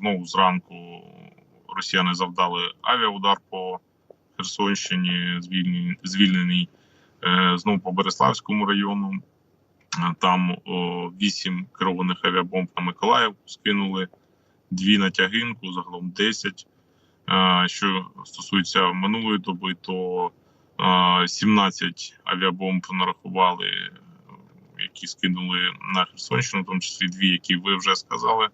знову зранку росіяни завдали авіаудар по Херсонщині, звільненій, звільненій е, знову по Береславському району. Е, Там вісім керованих авіабомб на Миколаїв скинули, дві на тягинку, загалом 10. Е, Що стосується минулої доби, то е, 17 авіабомб нарахували, які скинули на Херсонщину, в тому числі дві, які ви вже сказали.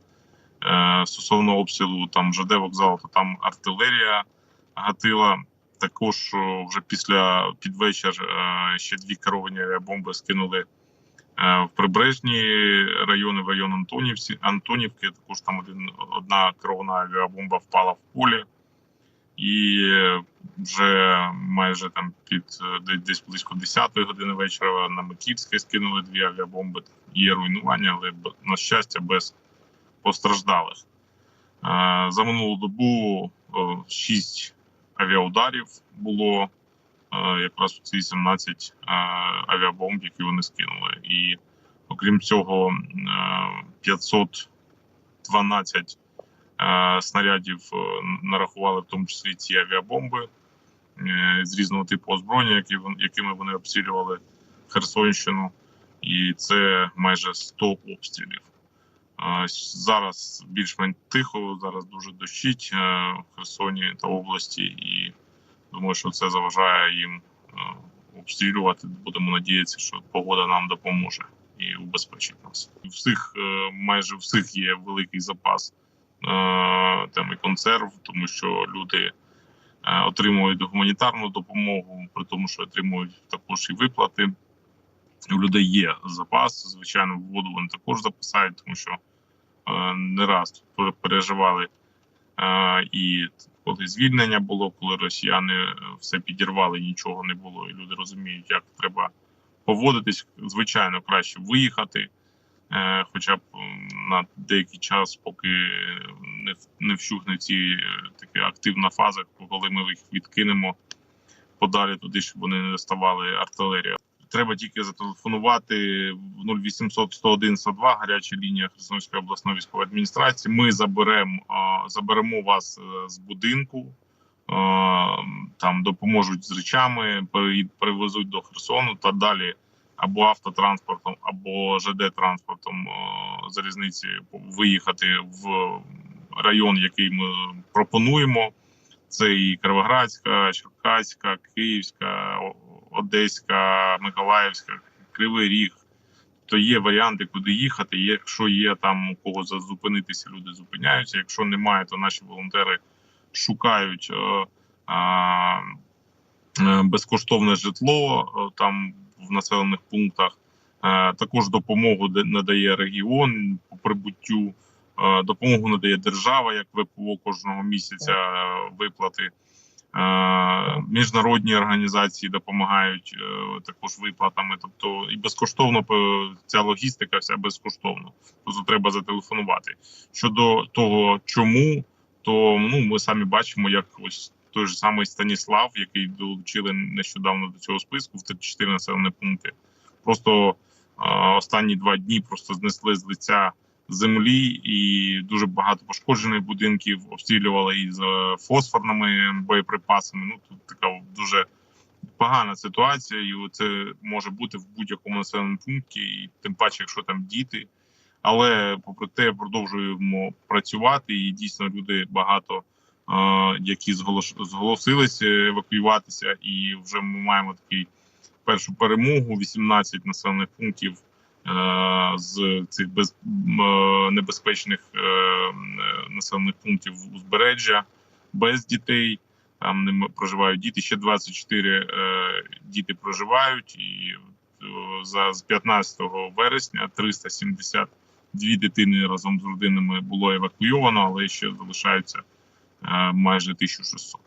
Е, Стосовно обстрілу там ЖД вокзалу, то там артилерія гатила. Також вже після підвечір е, ще дві керовані авіабомби скинули е, в прибережні райони, в район Антонівці, Антонівки. Також там один, одна керована авіабомба впала в полі. І вже майже там під десь близько 10 години вечора на Микільське скинули дві авіабомби. Є руйнування, але на щастя без постраждалих. Е, За минулу добу е, 6 авіаударів було е, якраз ці 17 е, авіабомб, які вони скинули. І окрім цього, е, 512 е, снарядів нарахували, в тому числі ці авіабомби з різного типу озброєння, якими вони обстрілювали Херсонщину, і це майже 100 обстрілів. Зараз більш-менш тихо, зараз дуже дощить е, в Херсоні та області, і думаю, що це заважає їм е, обстрілювати. Будемо надіятися, що погода нам допоможе і убезпечить нас. Всіх е, майже всіх є великий запас там і консерв, тому що люди отримують гуманітарну допомогу, при тому, що отримують також і виплати. У людей є запас. Звичайно, воду вони також запасають, тому що е, не раз переживали е, і коли звільнення було, коли росіяни е, все підірвали, нічого не було, і люди розуміють, як треба поводитись. Звичайно, краще виїхати, хоча б на деякий час, поки не, не вщухне ці така активна фаза, коли ми їх відкинемо подалі туди, щоб вони не доставали артилерію. Треба тільки зателефонувати в 0800 101 102, гаряча лінія Херсонської обласної військової адміністрації. Ми заберемо заберемо вас е, з будинку, а, там допоможуть з речами, перевезуть до Херсону та далі або автотранспортом, або ЖД транспортом залізниці виїхати в район, який ми пропонуємо. Це і Кривоградська, Черкаська, Київська, Одеська, Миколаївська, Кривий Ріг. То є варіанти, куди їхати. Якщо є там у кого зупинитися, люди зупиняються. Якщо немає, то наші волонтери шукають е, а, е, безкоштовне житло е, там в населених пунктах. Також допомогу надає регіон по прибуттю. Допомогу надає держава як ВПО кожного місяця виплати. Е, Міжнародні організації допомагають е, також виплатами. Тобто і безкоштовно е, ця логістика вся безкоштовно. Просто треба зателефонувати. Щодо того, чому, то ну ми самі бачимо, як ось той же самий Станіслав, який долучили нещодавно до цього списку в 34 населені пункти. Просто останні два дні просто знесли з лиця землі і дуже багато пошкоджених будинків обстрілювали із фосфорними боєприпасами. Ну тут така дуже погана ситуація, і це може бути в будь-якому населеному пункті, і тим паче, якщо там діти. Але попри те, продовжуємо працювати, і дійсно люди багато, які зголос- зголосилися евакуюватися, і вже ми маємо такий першу перемогу. 18 населених пунктів з цих без е, небезпечних е, е, населених пунктів узбережжя без дітей. Там не проживають діти. Ще 24 е, діти проживають, і е, за з 15 вересня 372 дитини разом з родинами було евакуйовано, але ще залишаються е, майже 1600.